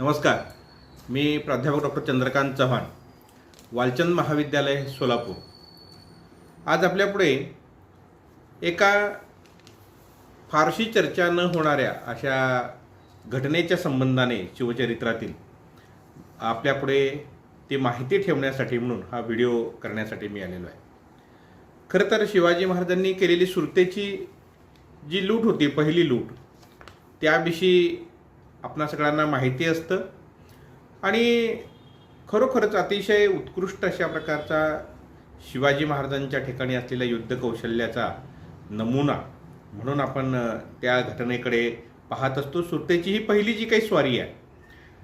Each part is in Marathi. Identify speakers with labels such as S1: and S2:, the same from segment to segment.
S1: नमस्कार. मी प्राध्यापक डॉक्टर चंद्रकांत चव्हाण वालचंद महाविद्यालय सोलापूर. आज आपल्यापुढे एका फारशी चर्चा न होणाऱ्या अशा घटनेच्या संबंधाने शिवचरित्रातील आपल्यापुढे ती माहिती ठेवण्यासाठी म्हणून हा व्हिडिओ करण्यासाठी मी आलेलो आहे. खरं तर शिवाजी महाराजांनी केलेली सुरतेची जी लूट होती पहिली लूट त्याविषयी आपणा सगळ्यांना माहिती असतं. आणि खरोखरच अतिशय उत्कृष्ट अशा प्रकारचा शिवाजी महाराजांच्या ठिकाणी असलेल्या युद्ध कौशल्याचा नमुना म्हणून आपण त्या घटनेकडे पाहत असतो. सुरतेची ही पहिली जी काही स्वारी आहे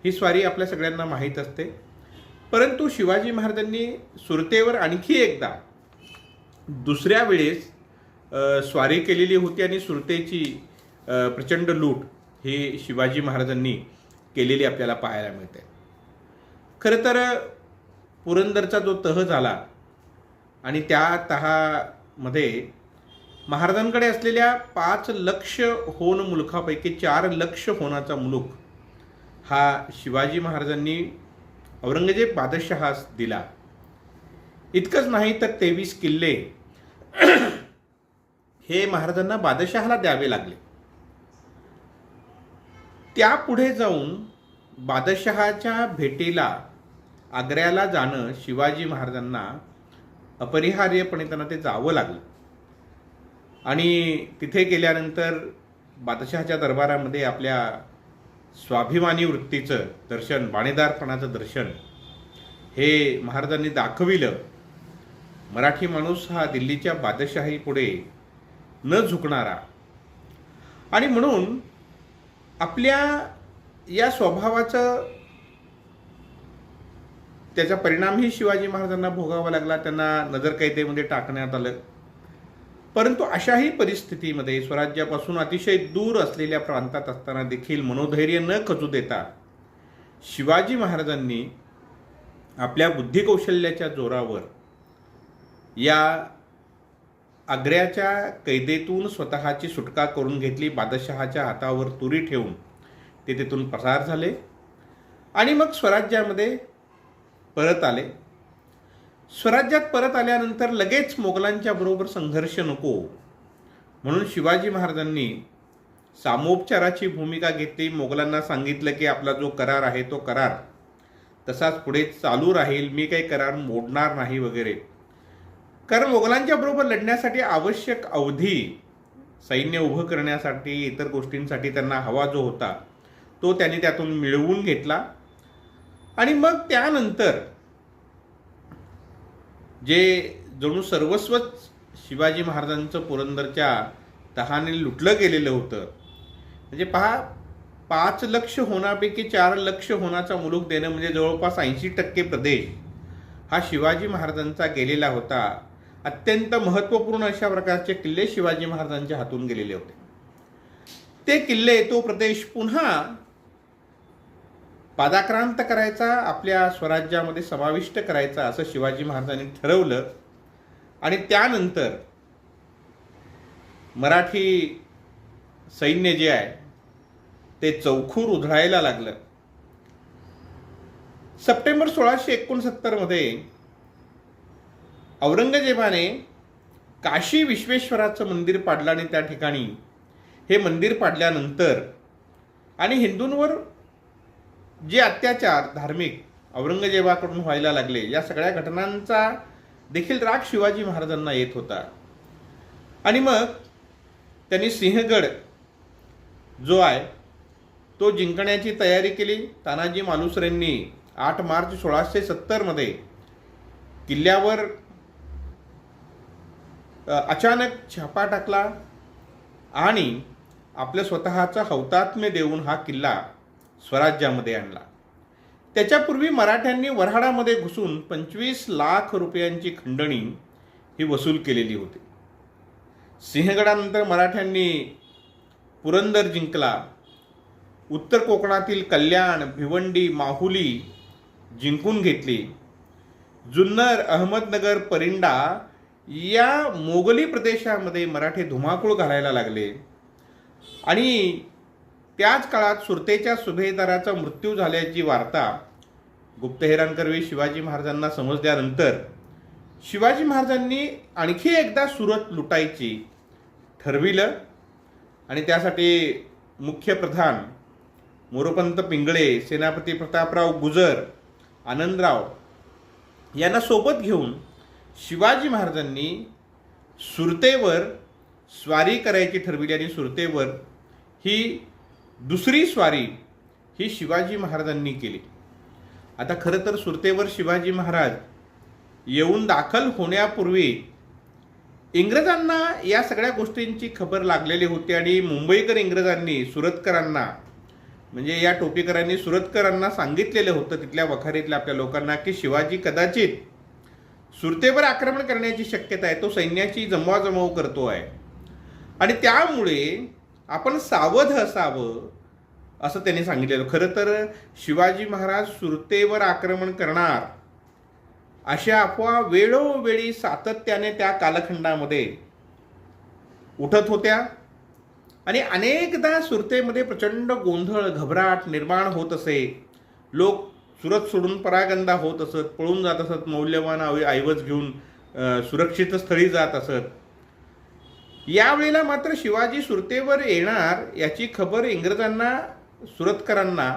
S1: ही स्वारी आपल्या सगळ्यांना माहीत असते. परंतु शिवाजी महाराजांनी सुरतेवर आणखी एकदा दुसऱ्या वेळेस स्वारी केलेली होती आणि सुरतेची प्रचंड लूट ही शिवाजी महाराजांनी केलेली आपल्याला पाहायला मिळते खरं तर पुरंदरचा जो तह झाला आणि त्या तहामध्ये महाराजांकडे असलेल्या पाच लक्ष होन मुलखापैकी चार लक्ष होनाचा मुलूक हा शिवाजी महाराजांनी औरंगजेब बादशहास दिला. इतकंच नाही तर तेवीस किल्ले हे महाराजांना बादशहाला द्यावे लागले. त्यापुढे जाऊन बादशहाच्या भेटीला आग्र्याला जाणं शिवाजी महाराजांना अपरिहार्यपणे त्यांना ते जावं लागलं. आणि तिथे गेल्यानंतर बादशहाच्या दरबारामध्ये आपल्या स्वाभिमानी वृत्तीचं दर्शन बाणेदारपणाचं दर्शन हे महाराजांनी दाखविलं. मराठी माणूस हा दिल्लीच्या बादशाहीपुढे न झुकणारा. आणि म्हणून आपल्या या स्वभावाचं त्याचा परिणामही शिवाजी महाराजांना भोगावा लागला त्यांना नजरकैदेमध्ये टाकण्यात आलं. परंतु अशाही परिस्थितीमध्ये स्वराज्यापासून अतिशय दूर असलेल्या प्रांतात असताना देखील मनोधैर्य न खचू देता शिवाजी महाराजांनी आपल्या बुद्धिकौशल्याच्या जोरावर या आग्र्याच्या कैदेतून स्वतःची सुटका करून घेतली बादशहाच्या हातावर तुरी ठेवून ते तिथून पसार झाले आणि मग स्वराज्यामध्ये परत आले. स्वराज्यात परत आल्यानंतर लगेच मोगलांच्या बरोबर संघर्ष नको. म्हणून शिवाजी महाराजांनी सामोपचाराची भूमिका घेतली. मोगलांना सांगितलं की आपला जो करार आहे तो करार. तसाच पुढे चालू राहील. मी काही करार मोडणार नाही वगैरे. कारण मोगलांच्या बरोबर लढण्यासाठी आवश्यक अवधी सैन्य उभं करण्यासाठी इतर गोष्टींसाठी त्यांना हवा जो होता तो त्यांनी त्यातून मिळवून घेतला. आणि मग त्यानंतर जे जणू सर्वस्वच शिवाजी महाराजांचं पुरंदरच्या तहाने लुटलं गेलेलं होतं म्हणजे पहा पाच लक्ष होण्यापैकी चार लक्ष होण्याचा मुलूक देणं म्हणजे जवळपास ऐंशी टक्के प्रदेश हा शिवाजी महाराजांचा गेलेला होता. अत्यंत महत्त्वपूर्ण अशा प्रकारचे किल्ले शिवाजी महाराजांच्या हातून गेलेले होते. ते किल्ले तो प्रदेश पुन्हा पादाक्रांत करायचा आपल्या स्वराज्यामध्ये समाविष्ट करायचा असं शिवाजी महाराजांनी ठरवलं. आणि त्यानंतर मराठी सैन्य जे आहे ते चौखूर उधळायला लागलं. सप्टेंबर सोळाशे एकोणसत्तरमध्ये औरंगजेबाने काशी विश्वेश्वराचं मंदिर पाडलं आणि त्या ठिकाणी हे मंदिर पाडल्यानंतर आणि हिंदूंवर जे अत्याचार धार्मिक औरंगजेबाकडून व्हायला लागले या सगळ्या घटनांचा देखील राग शिवाजी महाराजांना येत होता. आणि मग त्यांनी सिंहगड जो आहे तो जिंकण्याची तयारी केली. तानाजी मालुसरेंनी आठ मार्च सोळाशे सत्तरमध्ये किल्ल्यावर अचानक छापा टाकला आणि आपल्या स्वतःचा हौतात्म्य देऊन हा किल्ला स्वराज्यामध्ये आणला. त्याच्यापूर्वी मराठ्यांनी वऱ्हाडामध्ये घुसून पंचवीस लाख रुपयांची खंडणी ही वसूल केलेली होती. सिंहगडानंतर मराठ्यांनी पुरंदर जिंकला. उत्तर कोकणातील कल्याण भिवंडी माहुली जिंकून घेतली. जुन्नर अहमदनगर परिंडा या मोगली प्रदेशामध्ये मराठी धुमाकूळ घालायला लागले. आणि त्याच काळात सुरतेच्या सुभेदाराचा मृत्यू झाल्याची वार्ता गुप्तहेरांकरवी शिवाजी महाराजांना समजल्यानंतर शिवाजी महाराजांनी आणखी एकदा सुरत लुटायची ठरविलं. आणि त्यासाठी मुख्य प्रधान मोरोपंत पिंगळे सेनापती प्रतापराव गुजर आनंदराव यांना सोबत घेऊन शिवाजी महाराजांनी सुरतेवर स्वारी करायची ठरविली आणि सुरतेवर ही दुसरी स्वारी ही शिवाजी महाराजांनी केली. आता खरं तर सुरतेवर शिवाजी महाराज येऊन दाखल होण्यापूर्वी इंग्रजांना या सगळ्या गोष्टींची खबर लागलेली होती आणि मुंबईकर इंग्रजांनी सुरतकरांना म्हणजे या टोपीकरांनी सुरतकरांना सांगितलेलं होतं तिथल्या वखारीतल्या आपल्या लोकांना की शिवाजी कदाचित सुरतेवर आक्रमण करण्याची शक्यता आहे तो सैन्याची जमवाजमव करतो आहे. आणि त्यामुळे आपण सावध असावं असं त्यांनी सांगितलेलं. खरं तर शिवाजी महाराज सुरतेवर आक्रमण करणार अशा अफवा वेळोवेळी सातत्याने त्या कालखंडामध्ये उठत होत्या. आणि अनेकदा सुरतेमध्ये प्रचंड गोंधळ घबराट निर्माण होत असे. लोक सुरत सोडून परागंदा होत असत पळून जात असत मौल्यवान ऐवज घेऊन सुरक्षित स्थळी जात असत. यावेळेला मात्र शिवाजी सुरतेवर येणार याची खबर इंग्रजांना सुरतकरांना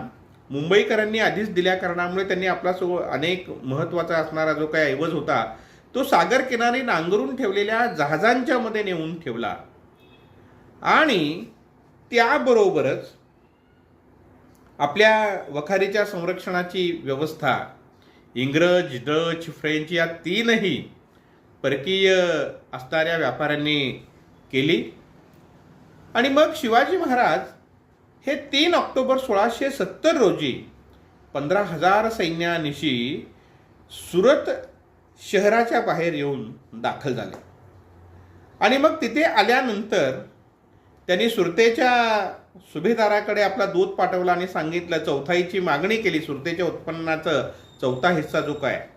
S1: मुंबईकरांनी आधीच दिल्या. कारणामुळे त्यांनी आपला सो अनेक महत्त्वाचा असणारा जो काही ऐवज होता तो सागर किनारी नांगरून ठेवलेल्या जहाजांच्या मध्ये नेऊन ठेवला. आणि त्याबरोबरच आपल्या वखारीच्या संरक्षणाची व्यवस्था इंग्रज डच फ्रेंच या तीनही परकीय असणाऱ्या व्यापाऱ्यांनी केली. आणि मग शिवाजी महाराज हे तीन ऑक्टोबर सोळाशे सत्तर रोजी पंधरा हजार सैन्यानिशी सुरत शहराच्या बाहेर येऊन दाखल झाले. आणि मग तिथे आल्यानंतर त्यांनी सुरतेच्या सुभेदाराकडे आपला दूध पाठवला आणि सांगितलं चौथाईची मागणी केली सुरतेच्या उत्पन्नाचा चौथा हिस्सा जो काय?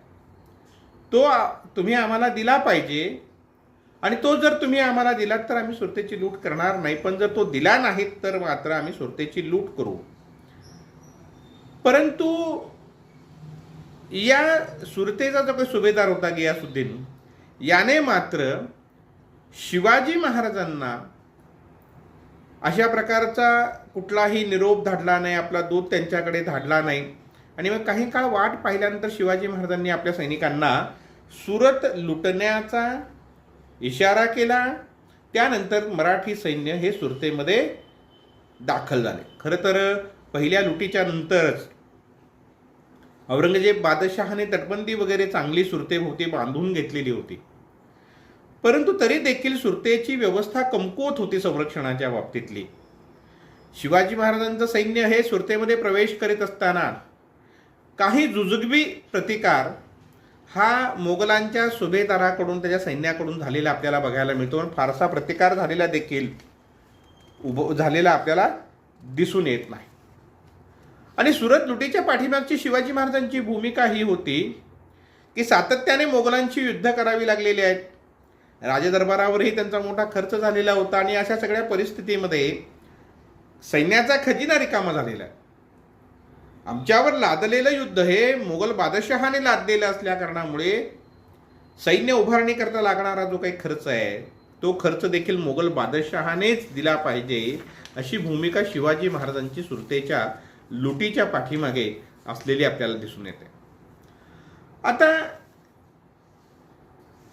S1: तो तुम्ही आम्हाला दिला पाहिजे. आणि तो जर तुम्ही आम्हाला दिलात तर आम्ही सुरतेची लूट करणार नाही. पण जर तो दिला नाही तर मात्र आम्ही सुरतेची लूट करू. परंतु या सुरतेचा जो काही सुभेदार होता गियासुद्दीन याने मात्र शिवाजी महाराजांना अशा प्रकारचा कुठलाही निरोप धाडला नाही आपला दूत त्यांच्याकडे धाडला नाही. आणि मग काही काळ वाट पाहिल्यानंतर शिवाजी महाराजांनी आपल्या सैनिकांना सुरत लुटण्याचा इशारा केला. त्यानंतर मराठी सैन्य हे सुरतेमध्ये दाखल झाले. खरं तर पहिल्या लुटीच्या नंतरच औरंगजेब बादशहाने तटबंदी वगैरे चांगली सुरतेभोवती बांधून घेतलेली होती. परंतु तरी देखील सुरतेची व्यवस्था कमकुवत होती संरक्षणाच्या बाबतीतली. शिवाजी महाराजांचं सैन्य हे सुरतेमध्ये प्रवेश करीत असताना काही जुजुगबी प्रतिकार हा मोगलांच्या सुभेदाराकडून त्याच्या सैन्याकडून झालेला आपल्याला बघायला मिळतो आणि फारसा प्रतिकार झालेला देखील उभ झालेला आपल्याला दिसून येत नाही. आणि सुरत लुटीच्या पाठीमागची शिवाजी महाराजांची भूमिका ही होती की सातत्याने मोगलांची युद्ध करावी लागलेली आहेत राजदरबारावरही त्यांचा मोठा खर्च झालेला होता आणि अशा सगळ्या परिस्थितीमध्ये सैन्याचा खजिना रिकामा झालेला आहे. आमच्यावर लादलेलं युद्ध हे मोगल बादशहाने लादलेलं असल्या कारणामुळे सैन्य उभारणी करता लागणारा जो काही खर्च आहे तो खर्च देखील मोगल बादशहानेच दिला पाहिजे अशी भूमिका शिवाजी महाराजांची सुरतेच्या लुटीच्या पाठीमागे असलेली आपल्याला दिसून येते. आता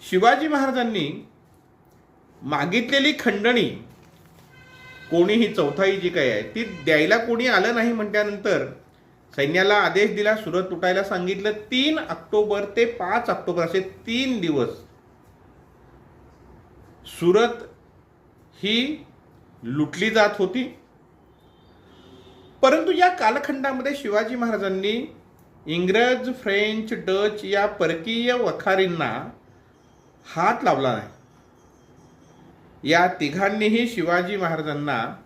S1: शिवाजी महाराजांनी मागितलेली खंडणी कोणीही चौथाई जी काही आहे ती द्यायला कोणी आलं नाही म्हटल्यानंतर सैन्याला आदेश दिला सुरत तुटायला सांगितलं. तीन ऑक्टोबर ते पाच ऑक्टोबर असे तीन दिवस सुरत ही लुटली जात होती. परंतु या कालखंडामध्ये शिवाजी महाराजांनी इंग्रज फ्रेंच डच या परकीय वखारींना हात लावला नाही. या तिघांनीही शिवाजी महाराजांना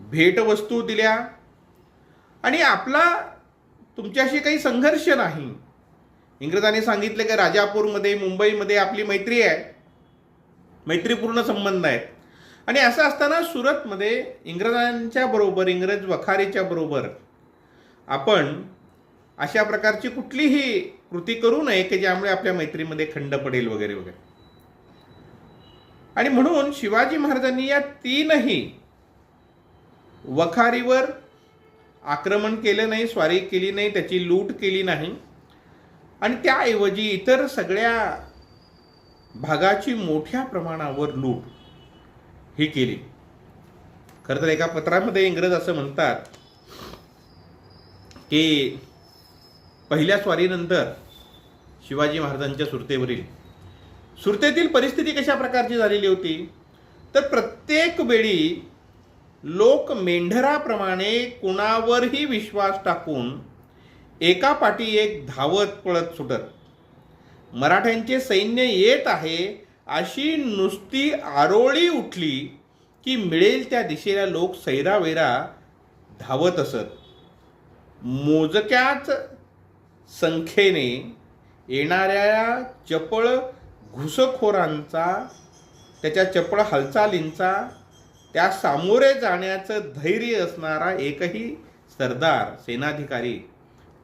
S1: भेटवस्तू दिल्या. आणि आपला तुमच्याशी काही संघर्ष नाही. इंग्रजांनी सांगितले की राजापूरमध्ये मुंबईमध्ये आपली मैत्री आहे. मैत्रीपूर्ण संबंध आहेत. आणि असं असताना सुरतमध्ये इंग्रजांच्या बरोबर इंग्रज वखारीच्या बरोबर आपण अशा प्रकारची कुठलीही कृती करू नये की ज्यामुळे आपल्या मैत्रीमध्ये खंड पडेल वगैरे वगैरे. आणि म्हणून शिवाजी महाराजांनी या तीनही वखारीवर आक्रमण केलं नाही स्वारी केली नाही त्याची लूट केली नाही. आणि त्याऐवजी इतर सगळ्या भागाची मोठ्या प्रमाणावर लूट ही केली. खरं तर एका पत्रामध्ये इंग्रज असं म्हणतात की पहिल्या स्वारीनंतर शिवाजी महाराजांच्या सुरतेवरील. सुरतेतील परिस्थिती कशा प्रकारची झालेली होती? तर प्रत्येक वेळी लोक मेंढराप्रमाणे कुणावरही विश्वास टाकून एका पाठी एक धावत पळत सुटत. मराठ्यांचे सैन्य येत आहे अशी नुसती आरोळी उठली की मिळेल त्या दिशेला लोक सैरावेरा धावत असत. मोजक्याच संख्येने येणाऱ्या चपळ घुसखोरांचा त्याच्या चपळ हालचालींचा त्या सामोरे जाण्याचं धैर्य असणारा एकही सरदार सेनाधिकारी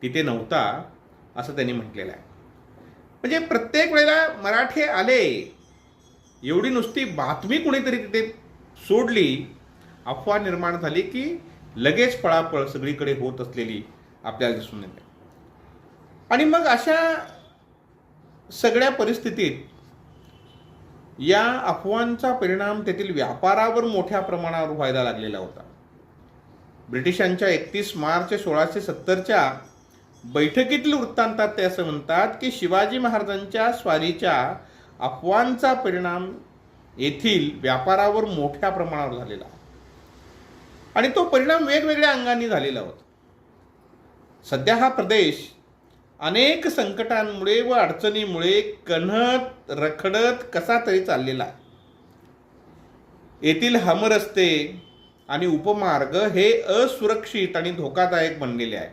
S1: तिथे नव्हता असं त्यांनी म्हटलेलं आहे. म्हणजे प्रत्येक वेळेला मराठे आले एवढी नुसती बातमी कुणीतरी तिथे सोडली अफवा निर्माण झाली की लगेच पळापळ सगळीकडे होत असलेली आपल्याला दिसून येते. आणि मग अशा सगळ्या परिस्थितीत या अफवांचा परिणाम तेथील व्यापारावर मोठ्या प्रमाणावर व्हायला लागलेला होता. ब्रिटिशांच्या एकतीस मार्च सोळाशे सत्तरच्या बैठकीतील वृत्तांतात ते असं म्हणतात की शिवाजी महाराजांच्या स्वारीच्या अफवांचा परिणाम येथील व्यापारावर मोठ्या प्रमाणावर झालेला. आणि तो परिणाम वेगवेगळ्या अंगांनी झालेला होता. सध्या हा प्रदेश अनेक संकटांमुळे व अडचणीमुळे कन्हत रखडत कसा तरी चाललेला. येथील हमरस्ते आणि उपमार्ग हे असुरक्षित आणि धोकादायक बनलेले आहे.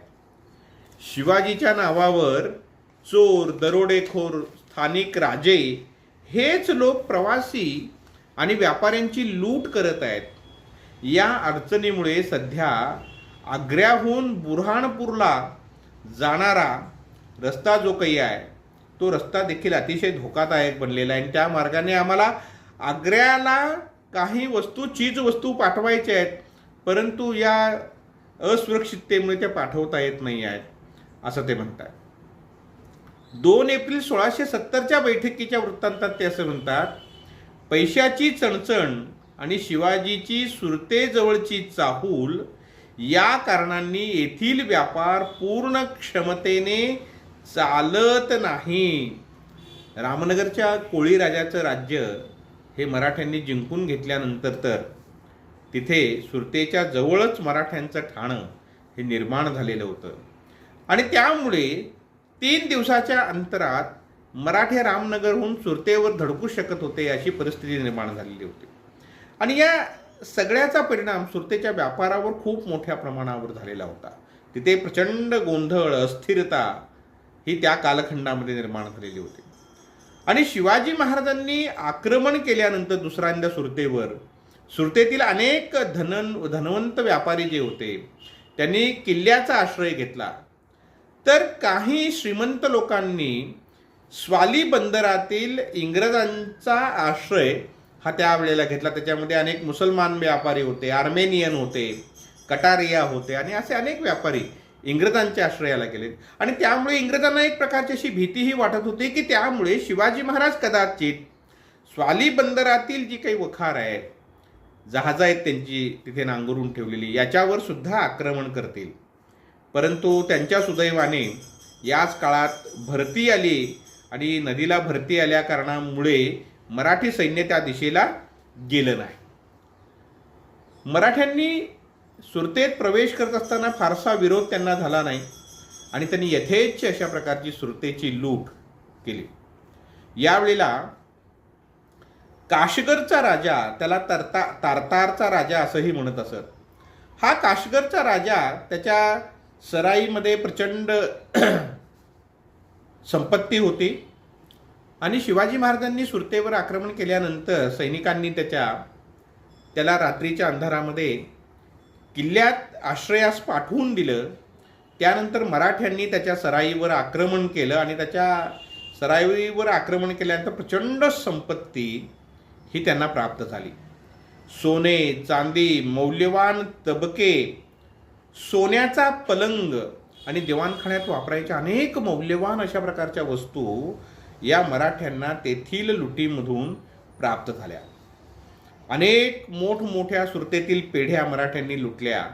S1: शिवाजीच्या नावावर चोर दरोडेखोर स्थानिक राजे हेच लोक प्रवासी आणि व्यापाऱ्यांची लूट करत आहेत. या अडचणीमुळे सध्या आग्र्याहून बुरहाणपूरला जाणारा रस्ता जो काही आहे तो रस्ता देखील अतिशय धोकादायक बनलेला आहे. आणि त्या मार्गाने आम्हाला आग्र्याला काही वस्तू चीज वस्तू पाठवायच्या आहेत परंतु या असुरक्षिततेमुळे त्या पाठवता येत नाही आहेत असं ते म्हणतात. दोन एप्रिल सोळाशे सत्तरच्या बैठकीच्या वृत्तांतात ते असं म्हणतात पैशाची चणचण आणि शिवाजीची सुरतेजवळची चाहूल या कारणांनी येथील व्यापार पूर्ण क्षमतेने चालत नाही. रामनगरच्या कोळी राजाचं राज्य हे मराठ्यांनी जिंकून घेतल्यानंतर तर तिथे सुरतेच्या जवळच मराठ्यांचं ठाणं हे निर्माण झालेलं होतं. आणि त्यामुळे तीन दिवसाच्या अंतरात मराठे रामनगरहून सुरतेवर धडकू शकत होते अशी परिस्थिती निर्माण झालेली होती. आणि या सगळ्याचा परिणाम सुरतेच्या व्यापारावर खूप मोठ्या प्रमाणावर झालेला होता. तिथे प्रचंड गोंधळ अस्थिरता ही त्या कालखंडामध्ये निर्माण झालेली होती. आणि शिवाजी महाराजांनी आक्रमण केल्यानंतर दुसऱ्यांदा सुरतेवर सुरतेतील अनेक धन धनवंत व्यापारी जे होते त्यांनी किल्ल्याचा आश्रय घेतला. तर काही श्रीमंत लोकांनी स्वाली बंदरातील इंग्रजांचा आश्रय हा त्यावेळेला घेतला. त्याच्यामध्ये अनेक मुसलमान व्यापारी होते आर्मेनियन होते कटारिया होते आणि असे अनेक व्यापारी इंग्रजांच्या आश्रयाला गेलेत. आणि त्यामुळे इंग्रजांना एक प्रकारची अशी भीतीही वाटत होती की त्यामुळे शिवाजी महाराज कदाचित स्वाली बंदरातील जी काही वखार आहे जहाजं आहेत त्यांची तिथे नांगरून ठेवलेली याच्यावर सुद्धा आक्रमण करतील. परंतु त्यांच्या सुदैवाने याच काळात भरती आली आणि नदीला भरती आल्या कारणामुळे मराठी सैन्य त्या दिशेला गेलं नाही. मराठ्यांनी सुरतेत प्रवेश करत असताना फारसा विरोध त्यांना झाला नाही. आणि त्यांनी यथेच्छ अशा प्रकारची सुरतेची लूट केली. यावेळेला काशगरचा राजा त्याला तरता तारतारचा राजा असंही म्हणत असत. हा काशगरचा राजा त्याच्या सराईमध्ये प्रचंड संपत्ती होती. आणि शिवाजी महाराजांनी सुरतेवर आक्रमण केल्यानंतर सैनिकांनी त्याच्या त्याला रात्रीच्या अंधारामध्ये किल्ल्यात आश्रयास पाठवून दिलं त्यानंतर मराठ्यांनी त्याच्या सराईवर आक्रमण केलं आणि त्याच्या सराईवर आक्रमण केल्यानंतर प्रचंड संपत्ती ही त्यांना प्राप्त झाली. सोने चांदी मौल्यवान तबके सोन्याचा पलंग आणि दिवाणखाण्यात वापरायच्या अनेक मौल्यवान अशा प्रकारच्या वस्तू या मराठ्यांना तेथील लुटीमधून प्राप्त झाल्या. अनेक मोठमोठ्या सुरतेतील पेढ्या मराठ्यांनी लुटल्या.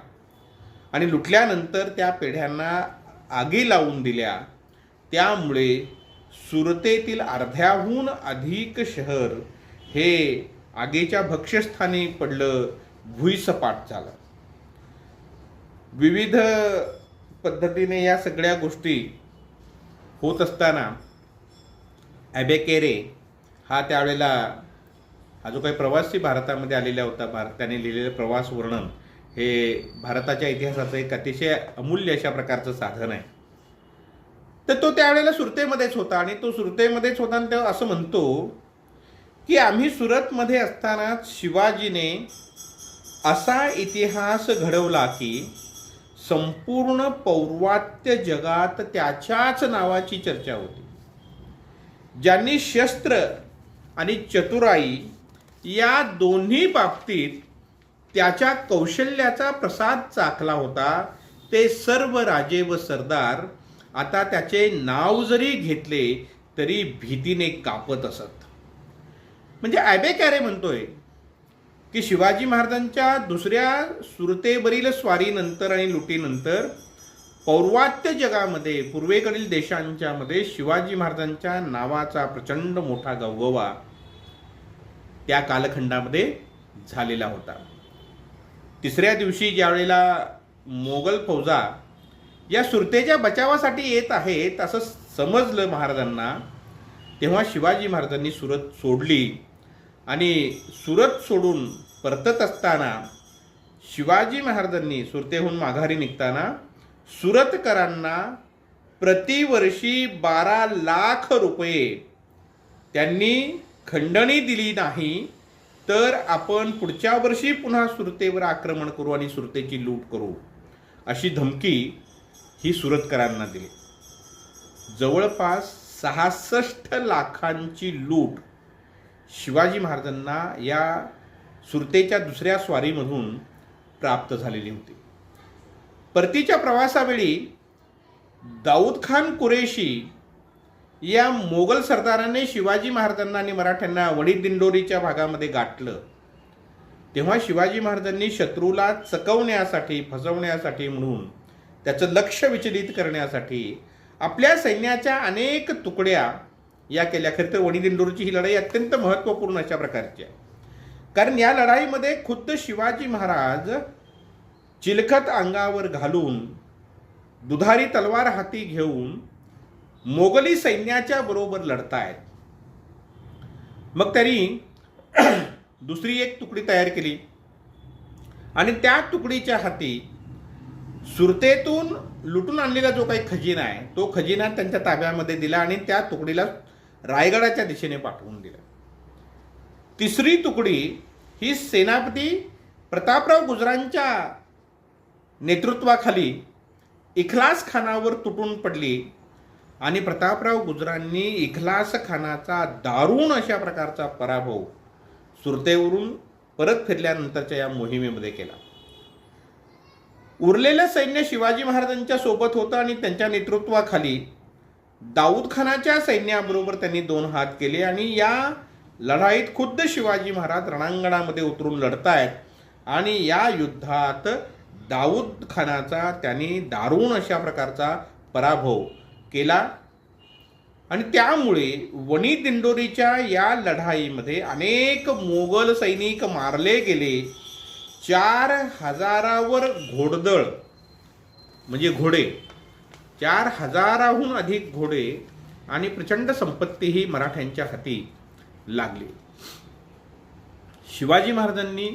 S1: आणि लुटल्यानंतर त्या पेढ्यांना आगी लावून दिल्या. त्यामुळे सुरतेतील अर्ध्याहून अधिक शहर हे आगीच्या भक्ष्यस्थानी पडलं भुईसपाट झालं. विविध पद्धतीने या सगळ्या गोष्टी होत असताना ॲबेकेरे हा त्यावेळेला हा जो काही प्रवासी भारतामध्ये आलेला होता भारत त्याने लिहिलेलं प्रवास वर्णन हे भारताच्या इतिहासाचं एक अतिशय अमूल्य अशा प्रकारचं साधन आहे. तर तो त्यावेळेला सुरतेमध्येच होता आणि तो सुरतेमध्येच होता आणि तो असं म्हणतो की आम्ही सुरतमध्ये असताना शिवाजीने असा इतिहास घडवला की संपूर्ण पौर्वात्य जगात त्याच्याच नावाची चर्चा होती. ज्यांनी शस्त्र आणि चतुराई या दोन्ही बाबतीत त्याच्या कौशल्याचा प्रसाद चाखला होता. ते सर्व राजे व सरदार आता त्याचे नाव जरी घेतले तरी भीतीने कापत असत. म्हणजे ॲबेकॅरे म्हणतोय की शिवाजी महाराजांच्या दुसऱ्या सुरतेवरील स्वारीनंतर आणि लुटीनंतर पौर्वात्य जगामध्ये पूर्वेकडील देशांच्यामध्ये शिवाजी महाराजांच्या नावाचा प्रचंड मोठा गवगवा त्या कालखंडामध्ये झालेला होता. तिसऱ्या दिवशी ज्यावेळेला मोगल फौजा या सुरतेच्या बचावासाठी येत आहेत असं समजलं महाराजांना तेव्हा शिवाजी महाराजांनी सुरत सोडली आणि सुरत सोडून परतत असताना शिवाजी महाराजांनी सुरतेहून माघारी निघताना सुरतकरांना प्रतिवर्षी बारा लाख रुपये त्यांनी खंडणी दिली नाही तर आपण पुढच्या वर्षी पुन्हा सुरतेवर आक्रमण करू आणि सुरतेची लूट करू. अशी धमकी ही सुरतकरांना दिली. जवळपास सहासष्ट लाखांची लूट शिवाजी महाराजांना या सुरतेच्या दुसऱ्या स्वारीमधून प्राप्त झालेली होती. परतीच्या प्रवासावेळी दाऊद खान कुरेशी या मोगल सरदाराने शिवाजी महाराजांना आणि मराठ्यांना वडीद दिंडोरीच्या भागामध्ये गाठलं. तेव्हा शिवाजी महाराजांनी शत्रूला चकवण्यासाठी फसवण्यासाठी म्हणून त्याचं लक्ष विचलित करण्यासाठी आपल्या सैन्याच्या अनेक तुकड्या या केल्या. खरं तर वडीदिंडोरची ही लढाई अत्यंत महत्त्वपूर्ण अशा प्रकारची आहे. कारण या लढाईमध्ये खुद्द शिवाजी महाराज चिलखत अंगावर घालून दुधारी तलवार हाती घेऊन मोगली सैन्याच्या बरोबर लढतायत. मग त्यांनी दुसरी एक तुकडी तयार केली. आणि त्या तुकडीच्या हाती सुरतेतून लुटून आणलेला जो काही खजिना आहे तो खजिना त्यांच्या ताब्यामध्ये दिला आणि त्या तुकडीला रायगडाच्या दिशेने पाठवून दिला. तिसरी तुकडी ही सेनापती प्रतापराव गुजरांच्या नेतृत्वाखाली इखलास खानावर तुटून पडली. आणि प्रतापराव गुजरांनी इखलास खानाचा दारुण अशा प्रकारचा पराभव सुरतेवरून परत फिरल्यानंतरच्या या मोहिमेमध्ये केला. उरलेलं सैन्य शिवाजी महाराजांच्या सोबत होतं आणि त्यांच्या नेतृत्वाखाली दाऊद खानाच्या सैन्याबरोबर त्यांनी दोन हात केले आणि या लढाईत खुद्द शिवाजी महाराज रणांगणामध्ये उतरून लढतायत आणि या युद्धात दाऊद खानाचा त्यांनी दारुण अशा प्रकारचा पराभव केला. आणि त्यामुळे वणी दिंडोरीच्या या लढाईमध्ये अनेक मोगल सैनिक मारले गेले. चार हजारावर घोडदळ म्हणजे घोडे. चार हजाराहून अधिक घोडे आणि प्रचंड संपत्तीही मराठ्यांच्या हाती लागली. शिवाजी महाराजांनी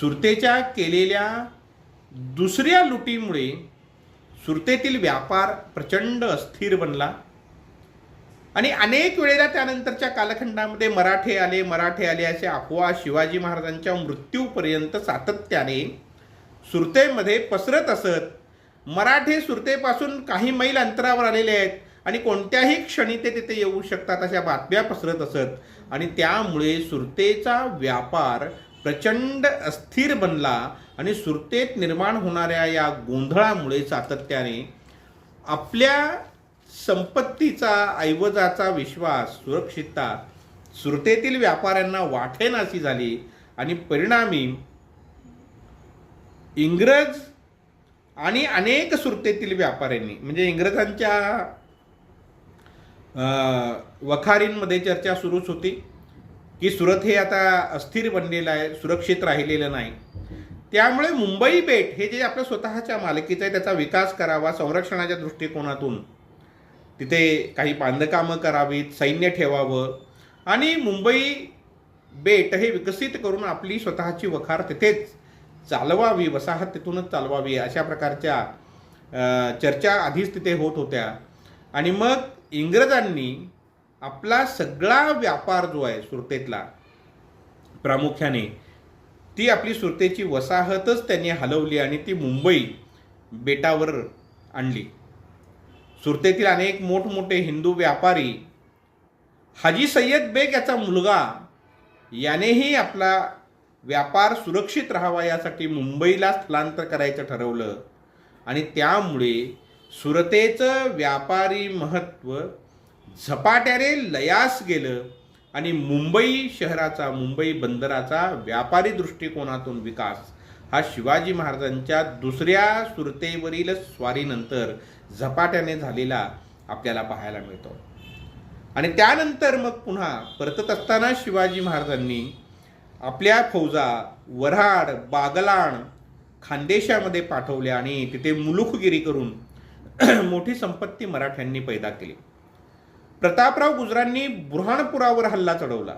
S1: सुरतेच्या केलेल्या दुसऱ्या लुटीमुळे सुरतेतील व्यापार प्रचंड अस्थिर बनला. आणि अनेक वेळेला त्यानंतरच्या कालखंडामध्ये मराठे आले मराठे आले असे अफवा शिवाजी महाराजांच्या मृत्यूपर्यंत सातत्याने सुरतेमध्ये पसरत असत. मराठे सुरतेपासून काही मैल अंतरावर आलेले आहेत आणि कोणत्याही क्षणी ते तिथे येऊ शकतात अशा बातम्या पसरत असत. आणि त्यामुळे सुरतेचा व्यापार प्रचंड अस्थिर बनला आणि सुरतेत निर्माण होणाऱ्या या गोंधळामुळे सातत्याने आपल्या संपत्तीचा ऐवजाचा विश्वास सुरक्षितता सुरतेतील व्यापाऱ्यांना वाटेनाशी झाली आणि परिणामी इंग्रज आणि अनेक सुरतेतील व्यापाऱ्यांनी म्हणजे इंग्रजांच्या वखारींमध्ये चर्चा सुरूच होती. की सुरत हे आता अस्थिर बनलेलं आहे सुरक्षित राहिलेलं नाही. त्यामुळे मुंबई बेट हे जे आपल्या स्वतःच्या मालकीचं आहे त्याचा विकास करावा संरक्षणाच्या दृष्टिकोनातून. तिथे काही बांधकामं करावीत सैन्य ठेवावं. आणि मुंबई बेट हे विकसित करून आपली स्वतःची वखार तिथेच चालवावी वसाहत तिथूनच चालवावी अशा प्रकारच्या चर्चा आधीच तिथे होत होत्या. आणि मग इंग्रजांनी आपला सगळा व्यापार जो आहे सुरतेतला प्रामुख्याने ती आपली सुरतेची वसाहतच त्यांनी हलवली आणि ती मुंबई बेटावर आणली. सुरतेतील अनेक मोठमोठे हिंदू व्यापारी हाजी सय्यद बेग याचा मुलगा यानेही आपला व्यापार सुरक्षित राहावा यासाठी मुंबईला स्थलांतर करायचं ठरवलं. आणि त्यामुळे सुरतेचं व्यापारी महत्त्व झपाट्याने लयास गेलं आणि मुंबई शहराचा मुंबई बंदराचा व्यापारी दृष्टिकोनातून विकास हा शिवाजी महाराजांच्या दुसऱ्या सुरतेवरील स्वारीनंतर झपाट्याने झालेला आपल्याला पाहायला मिळतो. आणि त्यानंतर मग पुन्हा परतत असताना शिवाजी महाराजांनी आपल्या फौजा वऱ्हाड बागलाण खानदेशामध्ये पाठवल्या आणि तिथे मुलुखगिरी करून मोठी संपत्ती मराठ्यांनी पैदा केली. प्रतापराव गुजरांनी बुऱ्हाणपुरावर हल्ला चढवला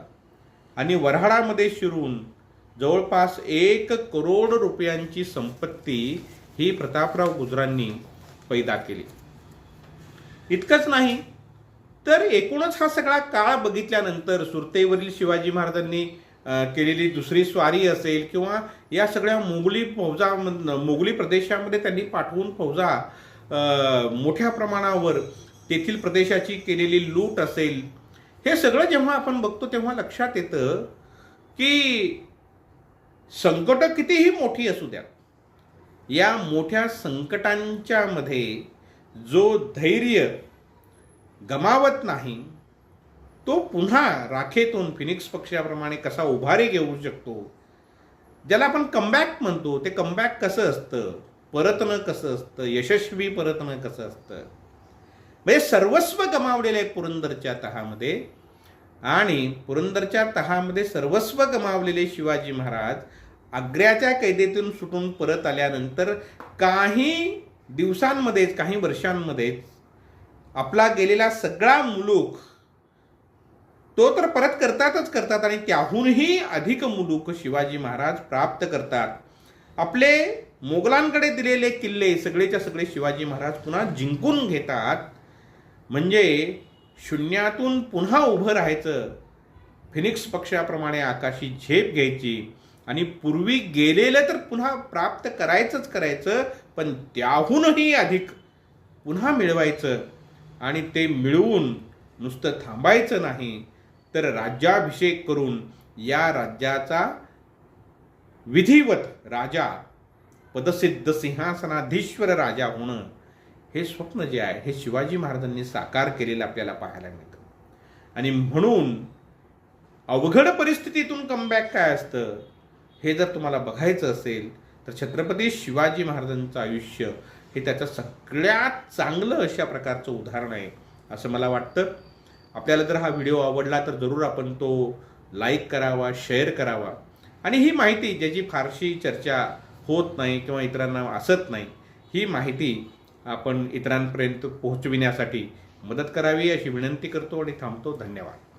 S1: आणि वऱ्हाडामध्ये शिरून जवळपास एक करोड रुपयांची संपत्ती ही प्रतापराव गुजरांनी पैदा केली. इतकंच नाही तर एकूणच हा सगळा काळ बघितल्यानंतर सुरतेवरील शिवाजी महाराजांनी केलेली दुसरी स्वारी असेल किंवा या सगळ्या मोगली फौजा मोगली प्रदेशामध्ये त्यांनी पाठवून फौजा मोठ्या प्रमाणावर तेथील प्रदेशाची केलेली लूट असेल हे सगळं जेव्हा आपण बघतो तेव्हा लक्षात येतं की संकट कितीही मोठी असू द्या या मोठ्या संकटांच्या मध्ये जो धैर्य गमावत नाही तो पुन्हा राखेतून फिनिक्स पक्षाप्रमाणे कसा उभारी घेऊ शकतो ज्याला आपण कमबॅक म्हणतो ते कमबॅक कसं असतं परतणं कसं असतं यशस्वी परतणं कसं असतं म्हणजे सर्वस्व गमावलेलं आहे पुरंदरच्या तहामध्ये. आणि पुरंदरच्या तहामध्ये सर्वस्व गमावलेले शिवाजी महाराज आग्र्याच्या कैदेतून सुटून परत आल्यानंतर काही दिवसांमध्येच काही वर्षांमध्येच आपला गेलेला सगळा मुलूक तो तर परत करतातच करतात आणि त्याहूनही अधिक मुलूक शिवाजी महाराज प्राप्त करतात. आपले मोगलांकडे दिलेले किल्ले सगळेच्या सगळे शिवाजी महाराज पुन्हा जिंकून घेतात. म्हणजे शून्यातून पुन्हा उभं राहायचं. फिनिक्स पक्षाप्रमाणे आकाशी झेप घ्यायची आणि पूर्वी गेलेलं तर पुन्हा प्राप्त करायचंच करायचं पण त्याहूनही अधिक पुन्हा मिळवायचं आणि ते मिळवून नुसतं थांबायचं नाही तर राज्याभिषेक करून या राज्याचा विधिवत राजा पदसिद्ध सिंहासनाधीश्वर राजा होणं हे स्वप्न जे आहे हे शिवाजी महाराजांनी साकार केलेलं आपल्याला पाहायला मिळतं. आणि म्हणून अवघड परिस्थितीतून कमबॅक काय असतं हे जर तुम्हाला बघायचं असेल तर छत्रपती शिवाजी महाराजांचं आयुष्य हे त्याचं सगळ्यात चांगलं अशा प्रकारचं उदाहरण आहे असं मला वाटतं. आपल्याला जर हा व्हिडिओ आवडला तर जरूर आपण तो लाईक करावा शेअर करावा. आणि ही माहिती ज्याची फारशी चर्चा होत नाही किंवा इतरांना असत नाही ही माहिती आपण इतरांपर्यंत पोहोचविण्यासाठी मदत करावी अशी विनंती करतो आणि थांबतो. धन्यवाद.